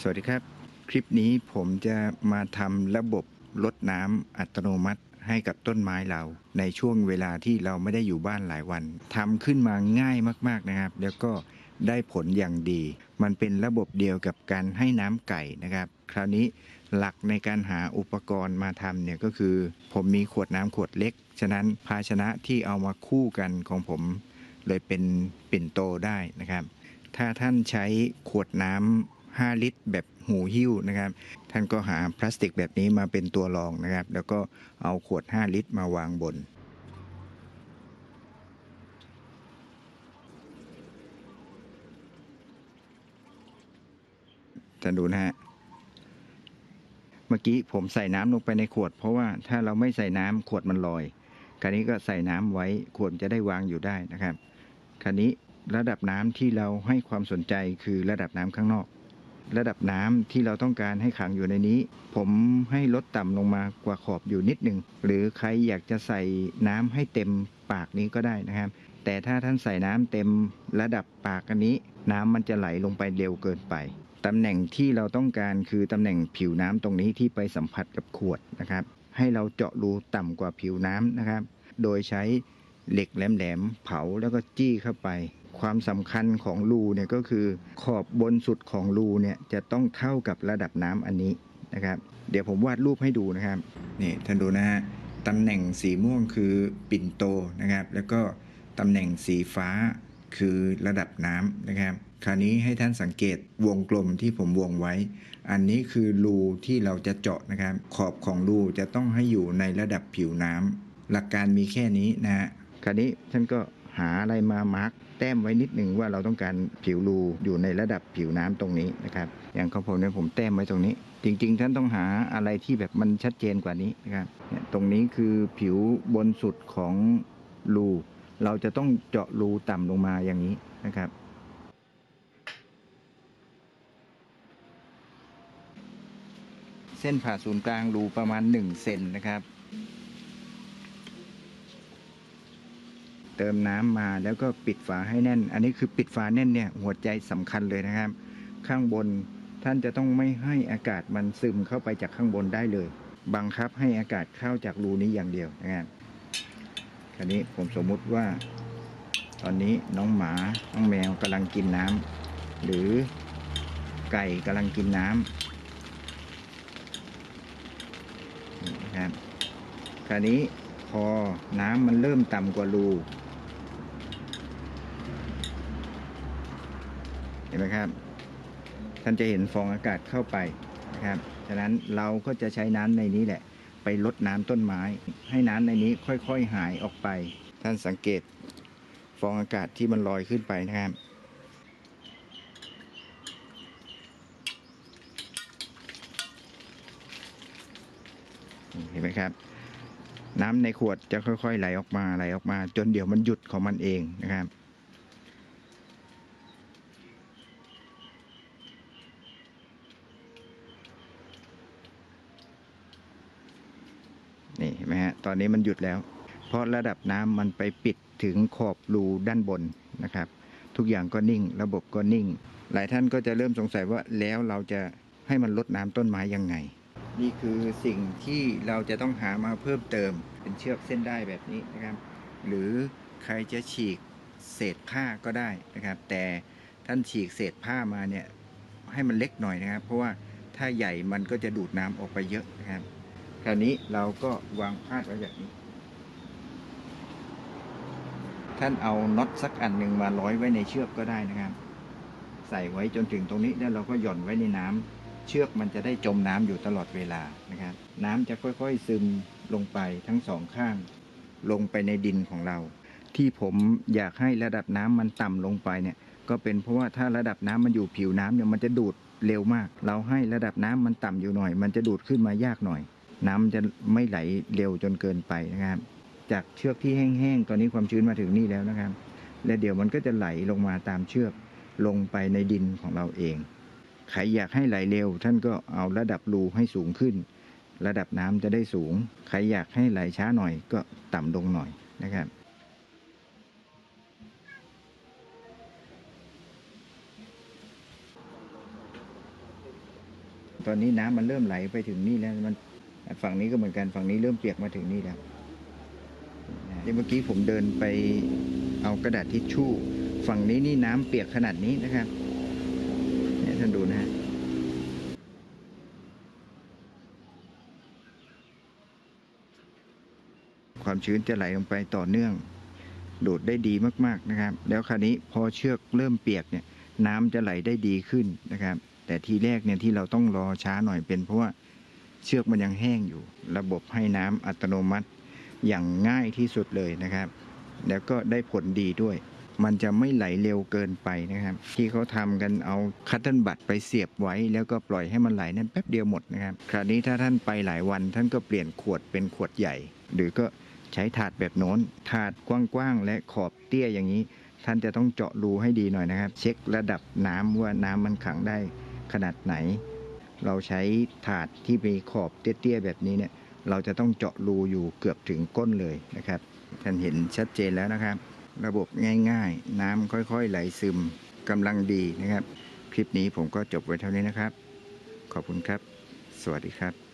สวัสดีครับ คลิปนี้ผมจะมาทำระบบลดน้ำอัตโนมัติให้กับต้นไม้เรา ในช่วงเวลาที่เราไม่ได้อยู่บ้านหลายวันทำขึ้นมาง่ายมาก ๆนะครับ แล้วก็ได้ผลอย่างดี มันเป็นระบบเดียวกับการให้น้ำไก่นะครับ คราวนี้หลักในการหาอุปกรณ์มาทำเนี่ยก็คือ ผมมีขวดน้ำขวดเล็ก ฉะนั้นภาชนะที่เอามาคู่กันของผม เลยเป็นปิ่นโตได้นะครับ ถ้าท่านใช้ขวดน้ำ 5 ลิตร แบบหูหิ้วนะครับ ท่านก็หาพลาสติกแบบนี้มาเป็นตัวรองนะครับ แล้วก็เอาขวด 5 ลิตรมาวางบน ท่านดูนะฮะ เมื่อกี้ผมใส่น้ำลงไปในขวด เพราะว่าถ้าเราไม่ใส่น้ำขวดมันลอยคราวนี้ก็ใส่น้ำไว้ขวดจะได้วางอยู่ได้นะครับ คราวนี้ระดับน้ำที่เราให้ความสนใจคือระดับน้ำข้างนอก ระดับน้ำที่เราต้องการให้ขังอยู่ในนี้ ผมให้ลดต่ำลงมากว่าขอบอยู่นิดหนึ่งหรือใครอยากจะใส่น้ำให้เต็มปากนี้ก็ได้นะครับ แต่ถ้าท่านใส่น้ำเต็มระดับปากอันนี้ น้ำมันจะไหลลงไปเร็วเกินไปตำแหน่งที่เราต้องการคือตำแหน่งผิวน้ำตรงนี้ที่ไปสัมผัสกับขวดนะครับ ให้เราเจาะรูต่ำกว่าผิวน้ำนะครับ โดยใช้เหล็กแหลมๆเผาแล้วก็จี้เข้าไป ความสำคัญของรูเนี่ยก็คือขอบบนสุดของรูเนี่ยจะต้องเท่ากับระดับน้ำอันนี้นะครับ เดี๋ยวผมวาดรูปให้ดูนะครับนี่ท่านดูนะฮะตำแหน่งสีม่วงคือปิ่นโตนะครับ แล้วก็ตำแหน่งสีฟ้าคือระดับน้ำนะครับ คราวนี้ให้ท่านสังเกตวงกลมที่ผมวงไว้ อันนี้คือรูที่เราจะเจาะนะครับ ขอบของรูจะต้องให้อยู่ในระดับผิวน้ำหลักการมีแค่นี้นะฮะคราวนี้ท่านก็ หาอะไรมามาร์กแต้มไว้นิดหนึ่งว่าเราต้องการผิวรูอยู่ในระดับผิวน้ำตรงนี้นะครับ อย่างของผมเนี่ยผมแต้มไว้ตรงนี้ จริง ๆ ท่านต้องหาอะไรที่แบบมันชัดเจนกว่านี้นะครับเนี่ยตรงนี้คือผิวบนสุดของรูเราจะต้องเจาะรูต่ำลงมาอย่างนี้นะครับเส้นผ่าศูนย์กลางรูประมาณ 1 เซนนะครับ เติมน้ำมาแล้วก็ปิดฝาให้แน่น อันนี้คือปิดฝาแน่นเนี่ยหัวใจสำคัญเลยนะครับ ข้างบนท่านจะต้องไม่ให้อากาศมันซึมเข้าไปจากข้างบนได้เลย บังคับให้อากาศเข้าจากรูนี้อย่างเดียวนะครับคราวนี้ผมสมมุติว่า ตอนนี้น้องหมาน้องแมวกำลังกินน้ำหรือไก่กำลังกินน้ำนี่นะครับคราวนี้พอน้ำมันเริ่มต่ำกว่ารู ห็นไหมครับ ท่านจะเห็นฟองอากาศเข้าไปนะครับ ฉะนั้นเราก็จะใช้น้ำในนี้แหละ ไปลดน้ำต้นไม้ ให้น้ำในนี้ค่อยๆหายออกไป ท่านสังเกตฟองอากาศที่มันลอยขึ้นไปนะครับเห็นไหมครับ น้ำในขวดจะค่อยๆไหลออกมาไหลออกมา จนเดี๋ยวมันหยุดของมันเองนะครับ นี่เห็นไหมฮะตอนนี้มันหยุดแล้ว เพราะระดับน้ำมันไปปิดถึงขอบรูด้านบนนะครับ ทุกอย่างก็นิ่ง ระบบก็นิ่ง หลายท่านก็จะเริ่มสงสัยว่าแล้วเราจะให้มันลดน้ำต้นไม้ยังไง นี่คือสิ่งที่เราจะต้องหามาเพิ่มเติมเป็นเชือกเส้นได้แบบนี้นะครับ หรือใครจะฉีกเศษผ้าก็ได้นะครับ แต่ท่านฉีกเศษผ้ามาเนี่ยให้มันเล็กหน่อยนะครับ เพราะว่าถ้าใหญ่มันก็จะดูดน้ำออกไปเยอะนะครับ คราวนี้เราก็วางพาดไว้แบบนี้ ท่านเอาน็อตสักอันหนึ่งมาร้อยไว้ในเชือกก็ได้นะครับ ใส่ไว้จนถึงตรงนี้แล้วเราก็หย่อนไว้ในน้ำเชือกมันจะได้จมน้ำอยู่ตลอดเวลานะครับ น้ำจะค่อยๆซึมลงไปทั้งสองข้าง ลงไปในดินของเรา ที่ผมอยากให้ระดับน้ำมันต่ำลงไปเนี่ย ก็เป็นเพราะว่าถ้าระดับน้ำมันอยู่ผิวน้ำเนี่ยมันจะดูดเร็วมาก เราให้ระดับน้ำมันต่ำอยู่หน่อย มันจะดูดขึ้นมายากหน่อย น้ำจะไม่ไหลเร็วจนเกินไปนะครับ จากเชือกที่แห้งๆ ตอนนี้ความชื้นมาถึงนี่แล้วนะครับ และเดี๋ยวมันก็จะไหลลงมาตามเชือกลงไปในดินของเราเอง ใครอยากให้ไหลเร็ว ท่านก็เอาระดับรูให้สูงขึ้น ระดับน้ำจะได้สูง ใครอยากให้ไหลช้าหน่อยก็ต่ำลงหน่อยนะครับตอนนี้น้ำมันเริ่มไหลไปถึงนี่แล้วมัน ฝั่งนี้ก็เหมือนกันฝั่งนี้เริ่มเปียกมาถึงนี่แล้วเดี๋ยวเมื่อกี้ผมเดินไปเอากระดาษทิชชู่ ฝั่งนี้นี่น้ำเปียกขนาดนี้นะครับเนี่ยท่านดูนะฮะความชื้นจะไหลลงไปต่อเนื่องดูดได้ดีมากๆนะครับ แล้วคราวนี้พอเชือกเริ่มเปียกเนี่ย น้ำจะไหลได้ดีขึ้นนะครับ แต่ทีแรกเนี่ยที่เราต้องรอช้าหน่อยเป็นเพราะว่า เชือกมันยังแห้งอยู่ ระบบให้น้ำอัตโนมัติอย่างง่ายที่สุดเลยนะครับ แล้วก็ได้ผลดีด้วย มันจะไม่ไหลเร็วเกินไปนะครับ ที่เขาทำกันเอาคัตเทิลบัตไปเสียบไว้ แล้วก็ปล่อยให้มันไหลนั่นแป๊บเดียวหมดนะครับ คราวนี้ถ้าท่านไปหลายวันท่านก็เปลี่ยนขวดเป็นขวดใหญ่ หรือก็ใช้ถาดแบบโน้น ถาดกว้างๆและขอบเตี้ยอย่างนี้ ท่านจะต้องเจาะรูให้ดีหน่อยนะครับ เช็คระดับน้ำว่าน้ำมันขังได้ขนาดไหน เราใช้ถาดที่มีขอบเตี้ยๆแบบนี้เนี่ย เราจะต้องเจาะรูอยู่เกือบถึงก้นเลยนะครับ ท่านเห็นชัดเจนแล้วนะครับ ระบบง่ายๆ น้ำค่อยๆ ไหลซึมกำลังดีนะครับ คลิปนี้ผมก็จบไว้เท่านี้นะครับ ขอบคุณครับ สวัสดีครับ